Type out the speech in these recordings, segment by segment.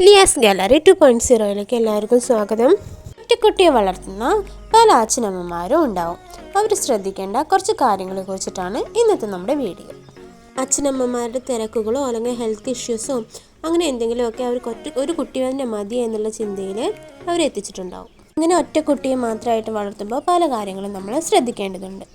Liyas gallery two point സീറോയിലേക്ക് എല്ലാവർക്കും സ്വാഗതം. കുട്ടിക്കുട്ടിയെ വളർത്തുന്ന പല അച്ഛനമ്മമാരും ഉണ്ടാവും. അവർ ശ്രദ്ധിക്കേണ്ട കുറച്ച് കാര്യങ്ങളെ കുറിച്ചിട്ടാണ് ഇന്നത്തെ നമ്മുടെ വീഡിയോ. അച്ഛനമ്മമാരുടെ തിരക്കുകളോ അല്ലെങ്കിൽ ഹെൽത്ത് ഇഷ്യൂസോ അങ്ങനെ എന്തെങ്കിലുമൊക്കെ അവർക്ക് ഒറ്റ ഒരു കുട്ടി തന്നെ മതി എന്നുള്ള ചിന്തയിൽ അവരെത്തിച്ചിട്ടുണ്ടാവും. അങ്ങനെ ഒറ്റ കുട്ടിയെ മാത്രമായിട്ട് വളർത്തുമ്പോൾ പല കാര്യങ്ങളും നമ്മൾ ശ്രദ്ധിക്കേണ്ടതുണ്ട്.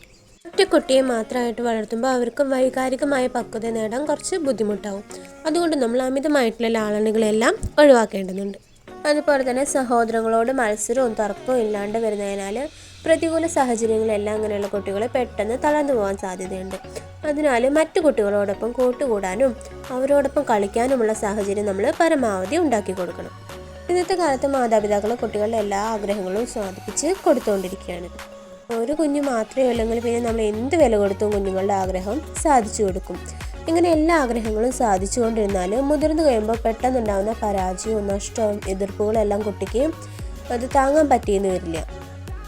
ഒറ്റ കുട്ടിയെ മാത്രമായിട്ട് വളർത്തുമ്പോൾ അവർക്ക് വൈകാരികമായ പക്വത നേടാൻ കുറച്ച് ബുദ്ധിമുട്ടാവും. അതുകൊണ്ട് നമ്മൾ അമിതമായിട്ടുള്ള ലാളനകളെല്ലാം ഒഴിവാക്കേണ്ടതുണ്ട്. അതുപോലെ തന്നെ സഹോദരങ്ങളോട് മത്സരവും തർക്കവും ഇല്ലാണ്ട് വരുന്നതിനാൽ പ്രതികൂല സാഹചര്യങ്ങളെല്ലാം അങ്ങനെയുള്ള കുട്ടികളെ പെട്ടെന്ന് തളർന്നു പോകാൻ സാധ്യതയുണ്ട്. അതിനാൽ മറ്റു കുട്ടികളോടൊപ്പം കൂട്ടുകൂടാനും അവരോടൊപ്പം കളിക്കാനുമുള്ള സാഹചര്യം നമ്മൾ പരമാവധി ഉണ്ടാക്കി കൊടുക്കണം. ഇന്നത്തെ കാലത്ത് മാതാപിതാക്കൾ കുട്ടികളുടെ എല്ലാ ആഗ്രഹങ്ങളും സാധിപ്പിച്ച് കൊടുത്തുകൊണ്ടിരിക്കുകയാണ്. ഒരു കുഞ്ഞു മാത്രമേ ഉള്ളെങ്കിൽ പിന്നെ നമ്മൾ എന്ത് വില കൊടുത്തും കുഞ്ഞുങ്ങളുടെ ആഗ്രഹം സാധിച്ചു കൊടുക്കും. ഇങ്ങനെ എല്ലാ ആഗ്രഹങ്ങളും സാധിച്ചുകൊണ്ടിരുന്നാൽ മുതിർന്നു കഴിയുമ്പോൾ പെട്ടെന്നുണ്ടാകുന്ന പരാജയവും നഷ്ടവും എതിർപ്പുകളും എല്ലാം കുട്ടിക്ക് അത് താങ്ങാൻ പറ്റിയെന്ന് വരില്ല.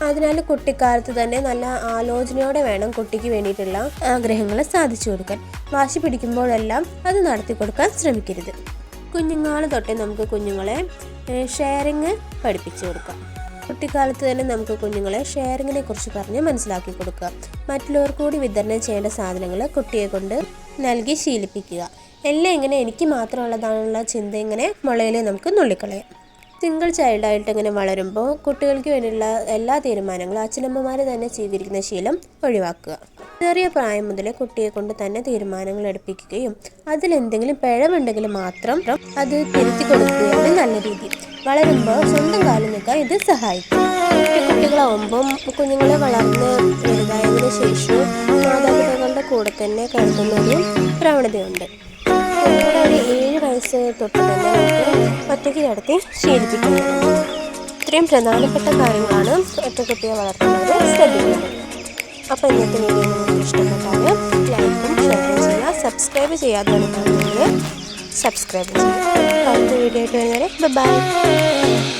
അതിനാൽ കുട്ടിക്കാലത്ത് തന്നെ നല്ല ആലോചനയോടെ വേണം കുട്ടിക്ക് വേണ്ടിയിട്ടുള്ള ആഗ്രഹങ്ങൾ സാധിച്ചു കൊടുക്കാൻ. വാശി പിടിക്കുമ്പോഴെല്ലാം അത് നടത്തി കൊടുക്കാൻ ശ്രമിക്കരുത്. കുഞ്ഞുങ്ങൾ തൊട്ടേ നമുക്ക് കുഞ്ഞുങ്ങളെ ഷെയറിങ് പഠിപ്പിച്ചു കൊടുക്കാം. കുട്ടിക്കാലത്ത് തന്നെ നമുക്ക് കുഞ്ഞുങ്ങളെ ഷെയറിങ്ങിനെ കുറിച്ച് പറഞ്ഞ് മനസ്സിലാക്കി കൊടുക്കുക. മറ്റുള്ളവർ കൂടി വിതരണം ചെയ്യേണ്ട സാധനങ്ങൾ കുട്ടിയെ കൊണ്ട് നൽകി ശീലിപ്പിക്കുക. എല്ലാം ഇങ്ങനെ എനിക്ക് മാത്രമുള്ളതാണുള്ള ചിന്ത ഇങ്ങനെ മുളയിൽ നമുക്ക് നുള്ളിക്കളയാം. സിംഗിൾ ചൈൽഡായിട്ട് ഇങ്ങനെ വളരുമ്പോൾ കുട്ടികൾക്ക് വേണ്ടിയുള്ള എല്ലാ തീരുമാനങ്ങളും അച്ഛനമ്മമാർ തന്നെ സ്വീകരിക്കുന്ന ശീലം ഒഴിവാക്കുക. ചെറിയ പ്രായം മുതൽ കുട്ടിയെ കൊണ്ട് തന്നെ തീരുമാനങ്ങൾ എടുപ്പിക്കുകയും അതിലെന്തെങ്കിലും പിഴവുണ്ടെങ്കിൽ മാത്രം അത് തിരുത്തി കൊടുക്കുകയാണ് നല്ല രീതി. വളരുമ്പോൾ സ്വന്തം കാലിൽ നിൽക്കാൻ ഇത് സഹായിക്കും. കുട്ടികളാവുമ്പം കുഞ്ഞുങ്ങളെ വളർന്ന് വലുതായതിനു ശേഷം മാതാപിതാക്കളുടെ കൂടെ തന്നെ കരുതുന്നൊരു പ്രവണതയുണ്ട്. ഏഴ് വയസ്സ് തൊട്ട് തന്നെ ഒറ്റയ്ക്ക് നടത്തി ശീലിപ്പിക്കുന്നത്. ഇത്രയും പ്രധാനപ്പെട്ട കാര്യങ്ങളാണ് ഒറ്റക്കുട്ടിയെ വളർത്തുന്നത് ശ്രദ്ധിക്കുന്നത് അപ്പോൾ ഇന്നത്തെ വീഡിയോ നിങ്ങൾക്ക് ഇഷ്ടപ്പെട്ടാൽ ലൈക്കും ഷെയർ ചെയ്യുക സബ്സ്ക്രൈബ് ചെയ്യാതെ സബ്സ്ക്രൈബ് ചെയ്യുക. അടുത്ത വീഡിയോ ആയിട്ട് വരുന്നവരെ ബൈ